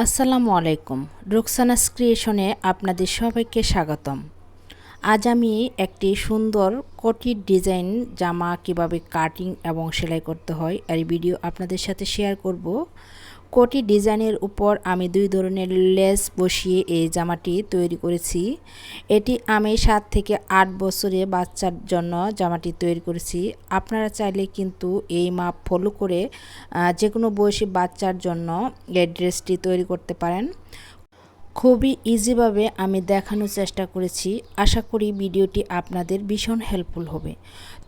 আসসালামু আলাইকুম। রুকসানাস ক্রিয়েশনে আপনাদের সবাইকে স্বাগতম। আজ আমি একটি সুন্দর কটির ডিজাইন, জামা কীভাবে কাটিং এবং সেলাই করতে হয় আর ভিডিও আপনাদের সাথে শেয়ার করব। কোটি ডিজাইনের উপর আমি দুই ধরনের লেস বসিয়ে এই জামাটি তৈরি করেছি। এটি আমি সাত থেকে আট বছরে বাচ্চার জন্য জামাটি তৈরি করেছি। আপনারা চাইলে কিন্তু এই মাপ ফলো করে যে কোনো বয়সী বাচ্চার জন্য এই ড্রেসটি তৈরি করতে পারেন। খুবই ইজিভাবে আমি দেখানোর চেষ্টা করেছি। আশা করি ভিডিওটি আপনাদের ভীষণ হেল্পফুল হবে।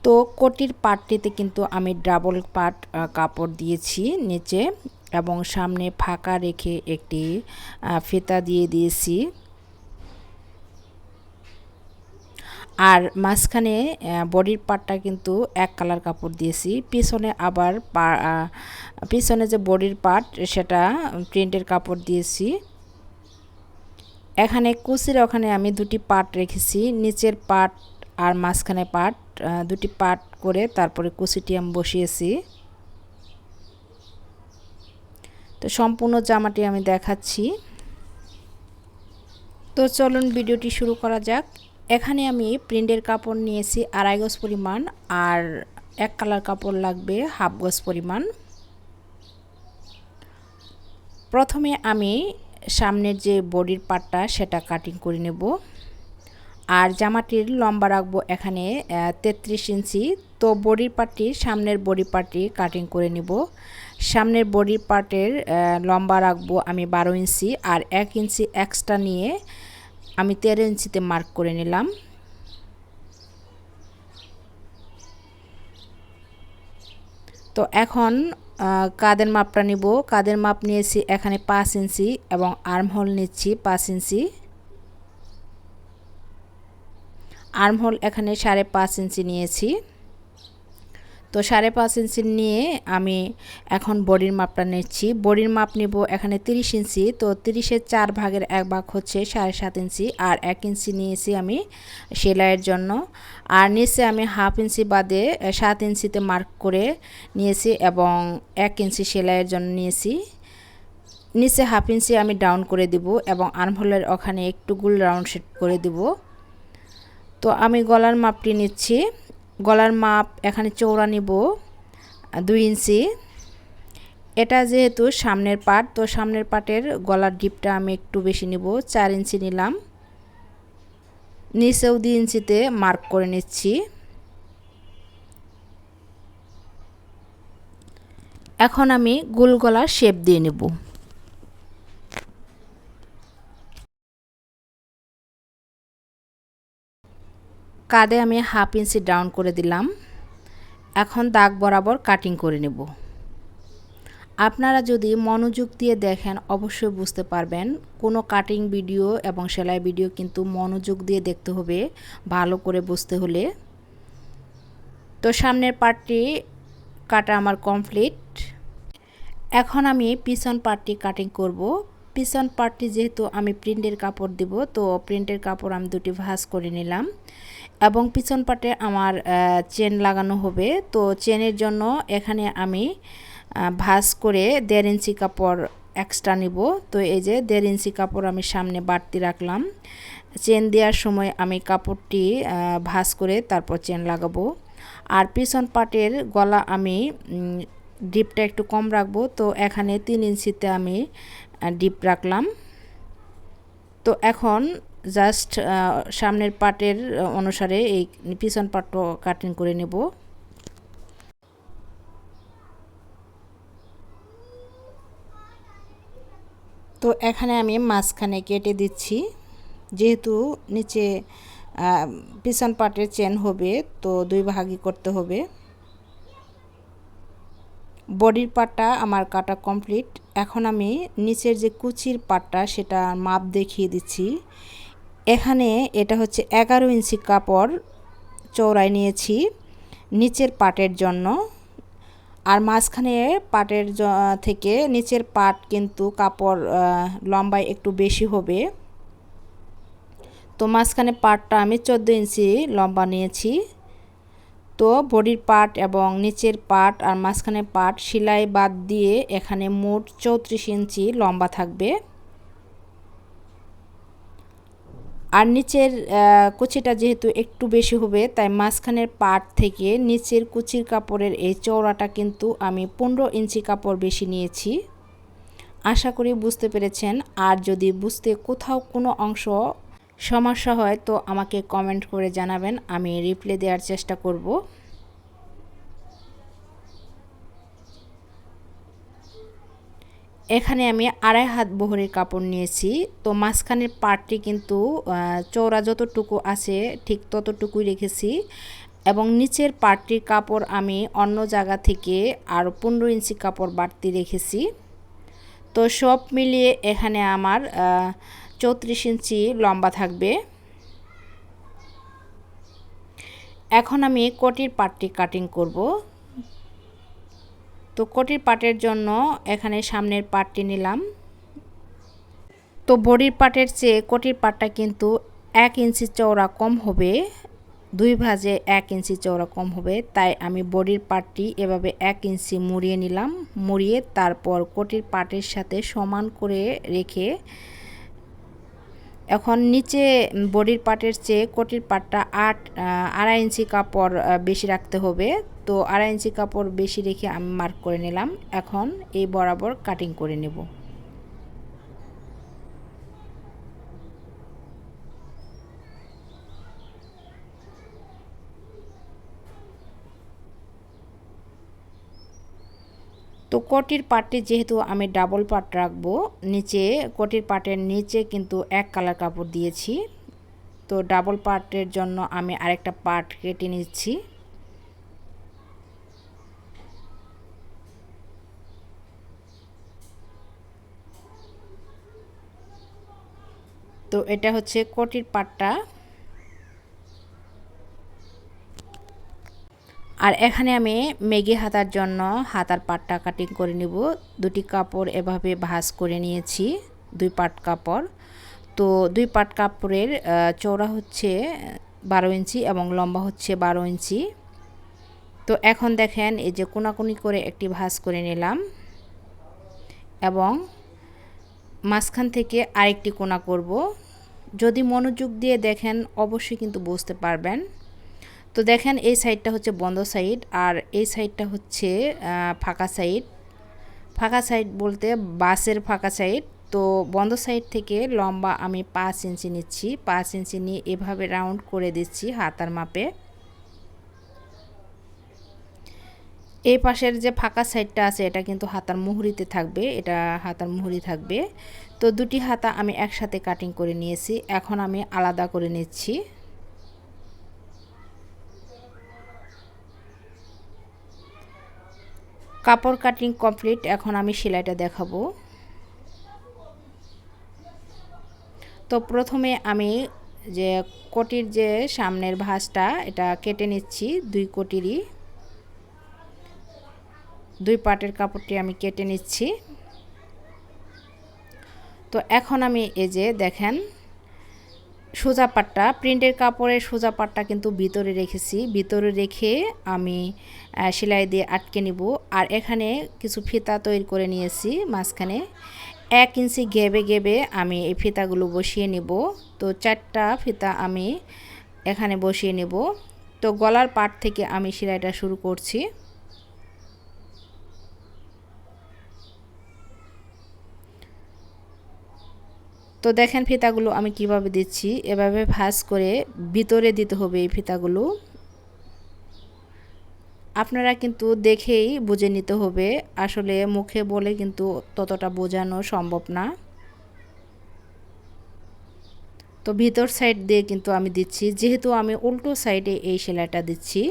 তো কোটির পার্টটিতে কিন্তু আমি ডাবল পার্ট কাপড় দিয়েছি নিচে। এবং সামনে ফাঁকা রেখে একটি ফিতা দিয়ে দিয়েছি। আর মাঝখানে বডির পার্টটা কিন্তু এক কালার কাপড় দিয়েছি। পিছনে আবার পিছনে যে বডির পার্ট সেটা প্রিন্টের কাপড় দিয়েছি। এখানে কুচির ওখানে আমি দুটি পার্ট রেখেছি। নিচের পার্ট আর মাঝখানে পার্ট দুটি পার্ট করে তারপরে কুচিটি আমি বসিয়েছি। তো সম্পূর্ণ জামাটি আমি দেখাচ্ছি। তো চলুন ভিডিওটি শুরু করা যাক। এখানে আমি প্রিন্টের কাপড় নিয়েছি আড়াই গজ পরিমাণ আর এক কালার কাপড় লাগবে হাফ গজ পরিমাণ। প্রথমে আমি সামনের যে বডির পাটটা সেটা কাটিং করে নেব। আর জামাটির লম্বা রাখব এখানে তেত্রিশ ইঞ্চি। তো বডির পার্টটি সামনের বডি পার্টটি কাটিং করে নিব। সামনের বডি পার্টের লম্বা রাখব আমি বারো ইঞ্চি আর এক ইঞ্চি এক্সট্রা নিয়ে আমি তেরো ইঞ্চিতে মার্ক করে নিলাম। তো এখন কাদের মাপটা নিব। কাদের মাপ নিয়েছি এখানে পাঁচ ইঞ্চি এবং আর্মহোল নিচ্ছি পাঁচ ইঞ্চি। আর্মহোল এখানে সাড়ে পাঁচ ইঞ্চি নিয়েছি। তো সাড়ে পাঁচ ইঞ্চি নিয়ে আমি এখন বডির মাপটা নিচ্ছি। বডির মাপ নিব এখানে তিরিশ ইঞ্চি, তো তিরিশের চার ভাগের এক ভাগ হচ্ছে সাড়ে সাত ইঞ্চি আর এক ইঞ্চি নিয়েছি আমি সেলাইয়ের জন্য। আর নিচে আমি হাফ ইঞ্চি বাদে সাত ইঞ্চিতে মার্ক করে নিয়েছি এবং এক ইঞ্চি সেলাইয়ের জন্য নিয়েছি। নিচে হাফ ইঞ্চি আমি ডাউন করে দিব এবং আর্মহোলের ওখানে একটু গুল রাউন্ড শেট করে দিব। তো আমি গলার মাপটি নিচ্ছি। গলার মাপ এখানে চৌড়া নিব, দুই ইঞ্চি। এটা যেহেতু সামনের পাট, তো সামনের পাটের গলার ডিপটা আমি একটু বেশি নিব, চার ইঞ্চি নিলাম। নিচেও দুই ইঞ্চিতে মার্ক করে নিচ্ছি। এখন আমি গোল গলার শেপ দিয়ে নেব। কাঁধে আমি হাফ ইঞ্চি ডাউন করে দিলাম। এখন দাগ বরাবর কাটিং করে নেব। আপনারা যদি মনোযোগ দিয়ে দেখেন, অবশ্যই বুঝতে পারবেন, কোনো কাটিং ভিডিও এবং সেলাই ভিডিও কিন্তু মনোযোগ দিয়ে দেখতে হবে, ভালো করে বুঝতে হলে। তো সামনের পার্টটি কাটা আমার কমপ্লিট। এখন আমি পিছন পার্টটি কাটিং করব। পিছন পার্টটি যেহেতু আমি প্রিন্টের কাপড় দিব, তো প্রিন্টের কাপড় আমি দুটি ভাঁজ করে নিলাম। এবং পিছন পাটে আমার চেন লাগানো হবে। তো চেনের জন্য এখানে আমি ভাঁজ করে দেড় ইঞ্চি কাপড় এক্সট্রা নিব। তো এই যে দেড় ইঞ্চি কাপড় আমি সামনে বাড়তি রাখলাম। চেন দেওয়ার সময় আমি কাপড়টি ভাঁজ করে তারপর চেন লাগাবো। আর পিছন পাটের গলা আমি ডিপটা একটু কম রাখব। তো এখানে তিন ইঞ্চিতে আমি ডিপ রাখলাম। তো এখন জাস্ট সামনের পাটের অনুসারে এই পিছন পাটও কাটিং করে নেব। তো এখানে আমি মাঝখানে কেটে দিচ্ছি। যেহেতু নিচে পিছন পাটের চেন হবে, তো দুই ভাগই করতে হবে। বডির পাটটা আমার কাটা কমপ্লিট এখন আমি নিচের যে কুচির পাটটা, সেটা মাপ দেখিয়ে দিচ্ছি। এখানে এটা হচ্ছে এগারো ইঞ্চি কাপড় চৌড়ায় নিয়েছি নিচের পাটের জন্য। আর মাঝখানে পাটের থেকে নিচের পাট কিন্তু কাপড় লম্বায় একটু বেশি হবে। তো মাঝখানে পাটটা আমি চোদ্দ ইঞ্চি লম্বা নিয়েছি। তো বডির পার্ট এবং নিচের পাট আর মাঝখানে পাট, সেলাই বাদ দিয়ে এখানে মোট চৌত্রিশ ইঞ্চি লম্বা থাকবে। আর নিচের কুচিটা যেহেতু একটু বেশি হবে, তাই মাঝখানের পাট থেকে নিচের কুচির কাপড়ের এই চওড়াটা কিন্তু আমি পনেরো ইঞ্চি কাপড় বেশি নিয়েছি। আশা করি বুঝতে পেরেছেন। আর যদি বুঝতে কোথাও কোনো অংশ সমস্যা হয়, তো আমাকে কমেন্ট করে জানাবেন, আমি রিপ্লাই দেওয়ার চেষ্টা করব। এখানে আমি আড়াই হাত বহরের কাপড় নিয়েছি। তো মাঝখানের পার্টটি কিন্তু চৌড়া যতটুকু আছে ঠিক ততটুকুই রেখেছি এবং নিচের পার্টটির কাপড় আমি অন্য জায়গা থেকে আরও পনেরো ইঞ্চি কাপড় বাড়তি রেখেছি। তো সব মিলিয়ে এখানে আমার চৌত্রিশ ইঞ্চি লম্বা থাকবে। এখন আমি কোটির পাটটি কাটিং করব। তো কোটির পাটের জন্য এখানে সামনের পাটটি নিলাম। তো বডির পাটের চেয়ে কোটির পাটটা কিন্তু এক ইঞ্চি চওড়া কম হবে, দুই ভাজে এক ইঞ্চি চওড়া কম হবে, তাই আমি বডির পাটটি এভাবে এক ইঞ্চি মুড়িয়ে নিলাম, মুড়িয়ে তারপর কোটির পাটের সাথে সমান করে রেখে এখন নিচে বডির পার্টের চেয়ে কোটির পাটটা আট আড়াই ইঞ্চি কাপড় বেশি রাখতে হবে। তো আড়াই ইঞ্চি কাপড় বেশি রেখে আমি মার্ক করে নিলাম। এখন এই বরাবর কাটিং করে নেব। তো কটির পাটটি যেহেতু আমি ডাবল পাট রাখব, নিচে, কোটির পাটের নিচে কিন্তু এক কালার কাপড় দিয়েছি। তো ডাবল পার্টের জন্য আমি আরেকটা পার্ট কেটে নিচ্ছি। তো এটা হচ্ছে কটির পাটটা। আর এখানে আমি মেগি হাতার জন্য হাতার পাটটা কাটিং করে নিব। দুটি কাপড় এভাবে ভাঁজ করে নিয়েছি, দুই পাট কাপড়। তো দুই পাট কাপড়ের চওড়া হচ্ছে বারো ইঞ্চি এবং লম্বা হচ্ছে বারো ইঞ্চি। তো এখন দেখেন এই যে কোনাকুনি করে একটি ভাঁজ করে নিলাম এবং মাঝখান থেকে আরেকটি কোনা করব। যদি মনোযোগ দিয়ে দেখেন, অবশ্যই কিন্তু বুঝতে পারবেন। তো দেখেন এই সাইডটা হচ্ছে বন্ধ সাইড আর এই সাইডটা হচ্ছে ফাঁকা সাইড। ফাঁকা সাইড বলতে বাসের ফাঁকা সাইড। তো বন্ধ সাইড থেকে লম্বা আমি পাঁচ ইঞ্চি নিচ্ছি। পাঁচ ইঞ্চি নিয়ে এভাবে রাউন্ড করে দিচ্ছি হাতার মাপে। এই পাশের যে ফাঁকা সাইডটা আছে, এটা কিন্তু হাতার মুহুরিতে থাকবে। এটা হাতার মুহুরি থাকবে। তো দুটি হাতা আমি একসাথে কাটিং করে নিয়েছি। এখন আমি আলাদা করে নিচ্ছি। কাপড় কাটিং কমপ্লিট এখন আমি সেলাইটা দেখাবো। তো প্রথমে আমি যে কোটির যে সামনের ভাঁজটা, এটা কেটে নিচ্ছি দুই কোটিরই। দুই পাটের কাপড়টি আমি কেটে নিচ্ছি। তো এখন আমি এই যে দেখেন সোজা পাটটা, প্রিন্টের কাপড়ের সোজা পাটটা কিন্তু ভিতরে রেখেছি। ভিতরে রেখে আমি সেলাই দিয়ে আটকে নিব। আর এখানে কিছু ফিতা তৈরি করে নিয়েছি মাঝখানে। এক ইঞ্চি গেবে গেবে আমি এই ফিতাগুলো বসিয়ে নিব। তো চারটা ফিতা আমি এখানে বসিয়ে নেব। তো গলার পাট থেকে আমি সেলাইটা শুরু করছি। তো দেখেন ফিতাগুলো আমি কীভাবে দিচ্ছি। এভাবে ভাজ করে ভিতরে দিতে হবে এই ফিতাগুলো। আপনারা কিন্তু দেখেই বুঝে নিতে হবে। আসলে মুখে বলে কিন্তু ততটা বোঝানো সম্ভব না। তো ভিতর সাইড দিয়ে কিন্তু আমি দিচ্ছি। যেহেতু আমি উল্টো সাইডে এই সেলাইটা দিচ্ছি।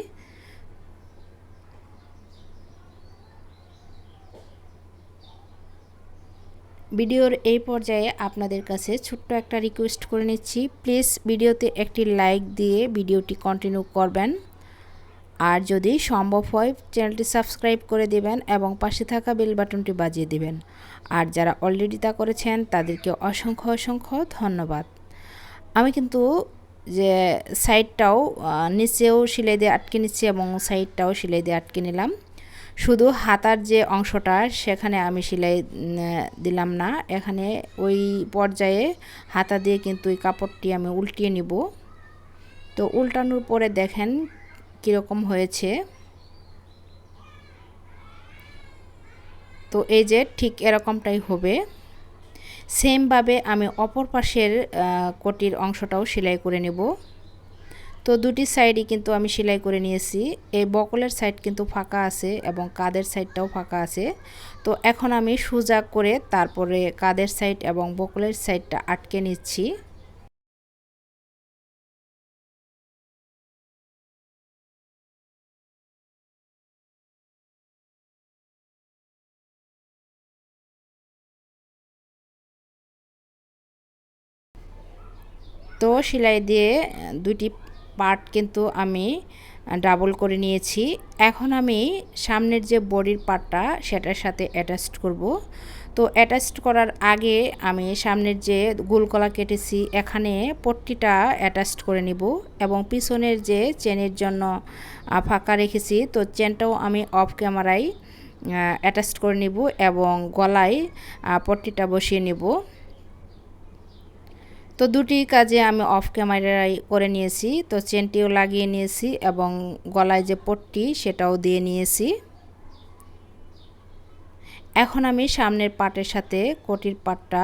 ভিডিওর এই পর্যায়ে আপনাদের কাছে ছোট্ট একটা রিকোয়েস্ট করে নিচ্ছি। প্লিজ ভিডিওতে একটি লাইক দিয়ে ভিডিওটি কন্টিনিউ করবেন। আর যদি সম্ভব হয়, চ্যানেলটি সাবস্ক্রাইব করে দেবেন এবং পাশে থাকা বেল বাটনটি বাজিয়ে দেবেন। আর যারা অলরেডি তা করেছেন, তাদেরকে অসংখ্য অসংখ্য ধন্যবাদ। আমি কিন্তু যে সাইডটাও নিচেও সেলাই দিয়ে আটকে নিচ্ছি এবং সাইডটাও সেলাই দিয়ে আটকে নিলাম। শুধু হাতার যে অংশটা, সেখানে আমি সেলাই দিলাম না। এখানে ওই পর্যায়ে হাতা দিয়ে কিন্তু ওই কাপড়টি আমি উল্টিয়ে নিব। তো উল্টানোর পরে দেখেন কীরকম হয়েছে। তো এই যে ঠিক এরকমটাই হবে। সেমভাবে আমি অপর পাশের কোটির অংশটাও সেলাই করে নেব। তো দুটি সাইডই কিন্তু আমি সেলাই করে নিয়েছি। এই বকলের সাইড কিন্তু ফাঁকা আছে এবং কাদের সাইডটাও ফাঁকা আছে। তো এখন আমি সোজা করে তারপরে কাদের সাইড এবং বকলের সাইডটা আটকে নিচ্ছি। তো সেলাই দিয়ে দুটি পার্ট কিন্তু আমি ডাবল করে নিয়েছি। এখন আমি সামনের যে বডির পার্টটা, সেটার সাথে অ্যাটাচড করব। তো অ্যাটাচড করার আগে আমি সামনের যে গোলকলা কেটেছি, এখানে পট্টিটা অ্যাটাচড করে নিব এবং পিছনের যে চেনের জন্য ফাঁকা রেখেছি, তো চেনটাও আমি অফ ক্যামেরায় অ্যাটাচড করে নিব এবং গলায় পট্টিটা বসিয়ে নেব। তো দুটি কাজে আমি অফ ক্যামেরায় করে নিয়েছি। তো চেনটিও লাগিয়ে নিয়েছি এবং গলায় যে পট্টি সেটাও দিয়ে নিয়েছি। এখন আমি সামনের পাটের সাথে কোটির পাটটা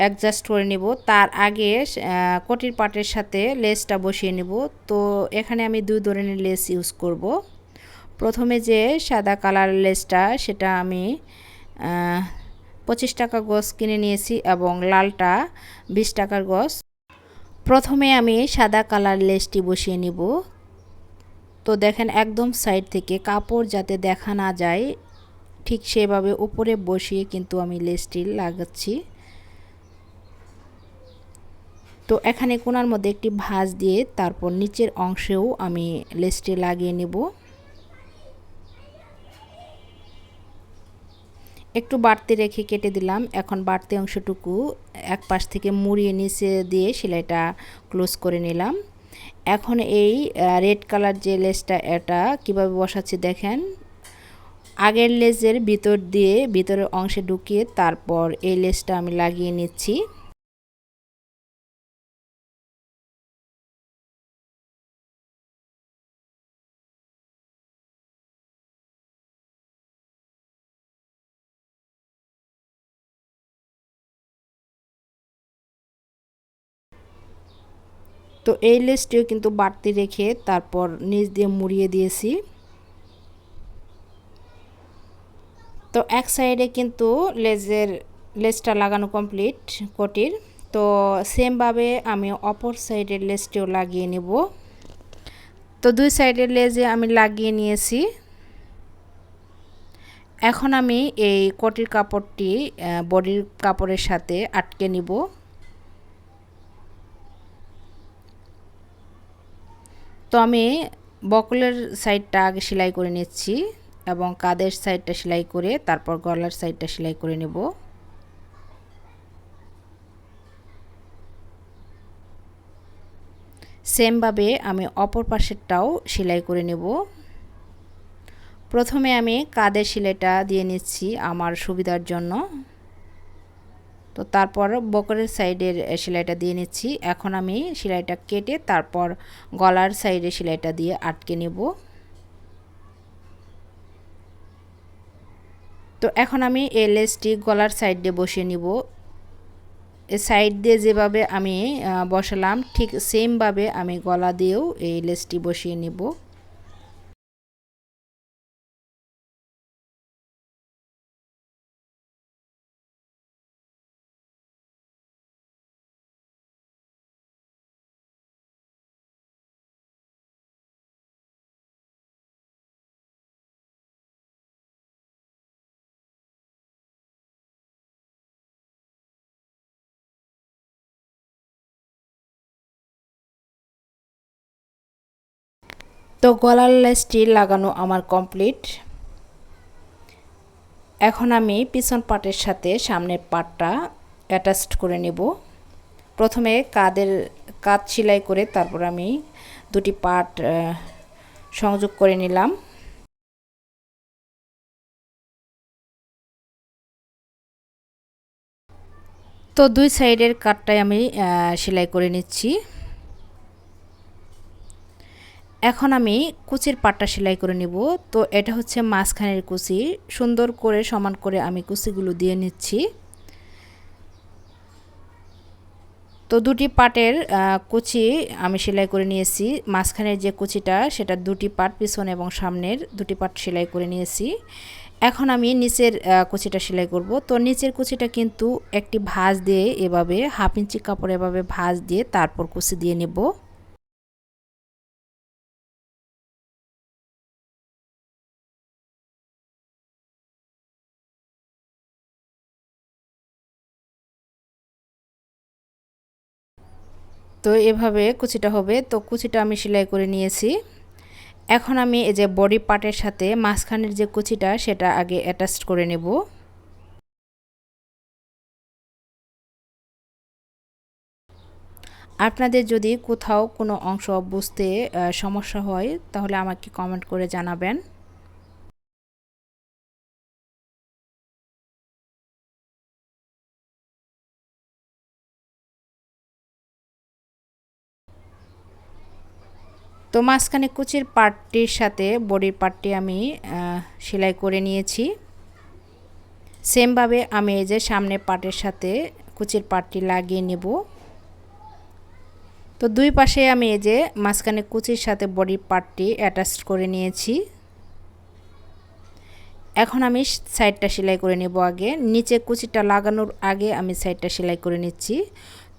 অ্যাডজাস্ট করে নিব। তার আগে কোটির পাটের সাথে লেসটা বসিয়ে নিব। তো এখানে আমি দুই ধরনের লেস ইউজ করব। প্রথমে যে সাদা কালার লেসটা, সেটা আমি পঁচিশ টাকা গছ কিনে নিয়েছি এবং লালটা বিশ টাকার গছ প্রথমে আমি সাদা কালার লেসটি বসিয়ে নিব। তো দেখেন একদম সাইড থেকে কাপড় যাতে দেখা না যায়, ঠিক সেভাবে উপরে বসিয়ে কিন্তু আমি লেসটি লাগাচ্ছি। তো এখানে কোনার মধ্যে একটি ভাঁজ দিয়ে তারপর নিচের অংশেও আমি লেসটি লাগিয়ে নেব। একটু বাড়তি রেখে কেটে দিলাম। এখন বাড়তি অংশটুকু এক পাশ থেকে মুড়িয়ে নিচে দিয়ে সেলাইটা ক্লোজ করে নিলাম। এখন এই রেড কালার যে লেসটা, এটা কীভাবে বসাচ্ছি দেখেন। আগের লেজের ভিতর দিয়ে ভিতরের অংশে ঢুকিয়ে তারপর এই লেসটা আমি লাগিয়ে নিচ্ছি। তো এই লেসটিও কিন্তু বাড়তি রেখে তারপর নিচ দিয়ে মুড়িয়ে দিয়েছি। তো এক সাইডে কিন্তু লেজের লেসটা লাগানো কমপ্লিট কোটির। তো সেমভাবে আমি অপর সাইডের লেসটিও লাগিয়ে নেব। তো দুই সাইডের লেজে আমি লাগিয়ে নিয়েছি। এখন আমি এই কোটির কাপড়টি বডির কাপড়ের সাথে আটকে নিব। তো আমি বকলের সাইডটা আগে সেলাই করে নিচ্ছি এবং কাদের সাইডটা সেলাই করে তারপর গলার সাইডটা সেলাই করে নেব। সেমভাবে আমি অপর পাশেরটাও সেলাই করে নেব। প্রথমে আমি কাদের সেলাইটা দিয়ে নিচ্ছি আমার সুবিধার জন্য। তো তারপর বকরের সাইডের সেলাইটা দিয়ে নিচ্ছি। এখন আমি সেলাইটা কেটে তারপর গলার সাইডে সেলাইটা দিয়ে আটকে নেব। তো এখন আমি এই লেসটি গলার সাইড দিয়ে বসিয়ে নিব। সাইড দিয়ে যেভাবে আমি বসালাম, ঠিক সেমভাবে আমি গলা দিয়েও এই লেসটি বসিয়ে নিব। তো গলার লেসটি লাগানো আমার কমপ্লিট এখন আমি পিছন পাটের সাথে সামনের পাটটা অ্যাটাচড করে নেব। প্রথমে কাদের কাত সেলাই করে তারপর আমি দুটি পার্ট সংযোগ করে নিলাম। তো দুই সাইডের কাটটাই আমি সেলাই করে নিচ্ছি। এখন আমি কুচির পাটটা সেলাই করে নিব। তো এটা হচ্ছে মাঝখানের কুচি। সুন্দর করে সমান করে আমি কুচিগুলো দিয়ে নিচ্ছি। তো দুটি পাটের কুচি আমি সেলাই করে নিয়েছি। মাঝখানের যে কুচিটা, সেটা দুটি পাট পিছন এবং সামনের দুটি পাট সেলাই করে নিয়েছি। এখন আমি নিচের কুচিটা সেলাই করব। তো নিচের কুচিটা কিন্তু একটি ভাঁজ দিয়ে এভাবে, হাফ ইঞ্চি কাপড় এভাবে ভাঁজ দিয়ে তারপর কুচি দিয়ে নেব। তো এভাবে কুচিটা হবে। তো কুচিটা আমি সেলাই করে নিয়েছি। এখন আমি এই যে বডি পার্টের সাথে মাঝখানের যে কুচিটা, সেটা আগে অ্যাটাচ করে নেব। আপনাদের যদি কোথাও কোনো অংশ বুঝতে সমস্যা হয়, তাহলে আমাকে কমেন্ট করে জানাবেন। তো মাঝখানে কুচির পার্টটির সাথে বডির পার্টটি আমি সেলাই করে নিয়েছি। সেমভাবে আমি এই যে সামনে পার্টের সাথে কুচির পার্টটি লাগিয়ে নেব। তো দুই পাশে আমি এই যে মাঝখানে কুচির সাথে বডির পার্টটি অ্যাটাচ করে নিয়েছি। এখন আমি সাইডটা সেলাই করে নেব আগে। নিচে কুচিটা লাগানোর আগে আমি সাইডটা সেলাই করে নিচ্ছি।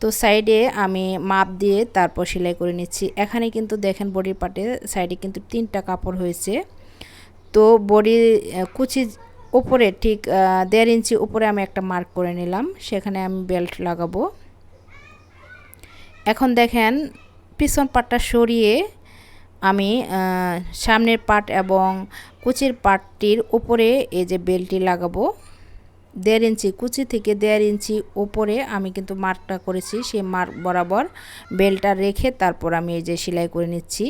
তো সাইডে আমি মাপ দিয়ে তারপর সেলাই করে নিচ্ছি। এখানে কিন্তু দেখেন বডির পার্টে সাইডে কিন্তু তিনটা কাপড় হয়েছে। তো বডি কুচি উপরে ঠিক দেড় ইঞ্চি উপরে আমি একটা মার্ক করে নিলাম। সেখানে আমি বেল্ট লাগাবো। এখন দেখেন, পিছন পাটটা সরিয়ে আমি সামনের পাট এবং কুচির পাটটির উপরে এই যে বেল্টটি লাগাবো। দেড় ইঞ্চি কুচি থেকে দেড় ইঞ্চি উপরে আমি কিন্তু মার্কটা করেছি, সেই মার্ক বরাবর বেলটা রেখে তারপর আমি এই যে সেলাই করে নিচ্ছি।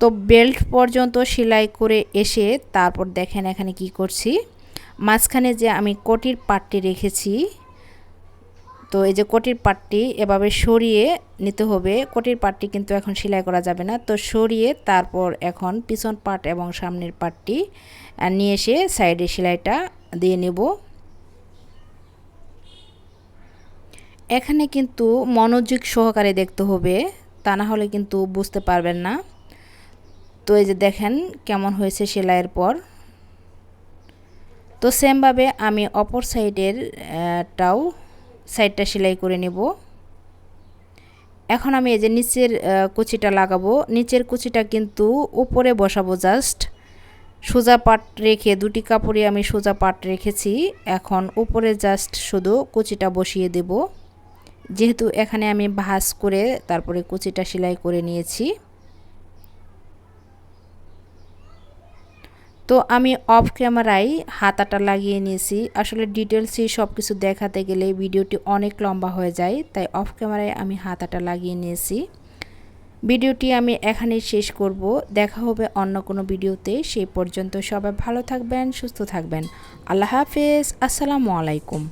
তো বেল্ট পর্যন্ত সেলাই করে এসে তারপর দেখেন এখানে কি করছি। মাঝখানে যে আমি কোটির পাটটি রেখেছি তো এই যে কোটির পাটটি এভাবে সরিয়ে নিতে হবে। কোটির পাটটি কিন্তু এখন সেলাই করা যাবে না। তো সরিয়ে তারপর এখন পিছন পাট এবং সামনের পাটটি নিয়ে এসে সাইডে সেলাইটা দিয়ে নেব। এখানে কিন্তু মনোযোগ সহকারে দেখতে হবে, তা না হলে কিন্তু বুঝতে পারবেন না। তো এই যে দেখেন কেমন হয়েছে সেলাইয়ের পর। তো সেমভাবে আমি অপর সাইডের টাও সাইডটা সেলাই করে নেব। এখন আমি এই যে নিচের কুচিটা লাগাবো। নিচের কুচিটা কিন্তু উপরে বসাবো জাস্ট। সোজা পাট রেখে, দুটি কাপড়ে আমি সোজা পাট রেখেছি। এখন উপরে জাস্ট শুধু কুচিটা বসিয়ে দেব। যেহেতু এখানে আমি ভাঁজ করে তারপরে কুচিটা সেলাই করে নিয়েছি। তো আমি অফ ক্যামেরায় হাতাটা লাগিয়ে নিয়েছি। আসলে ডিটেলসে সব কিছু দেখাতে গেলে ভিডিওটি অনেক লম্বা হয়ে যায়, তাই অফ ক্যামেরায় আমি হাতাটা লাগিয়ে নিয়েছি। ভিডিওটি আমি এখানেই শেষ করব। দেখা হবে অন্য কোনো ভিডিওতে। সেই পর্যন্ত সবাই ভালো থাকবেন, সুস্থ থাকবেন। আল্লাহ হাফেজ, আসসালামু আলাইকুম।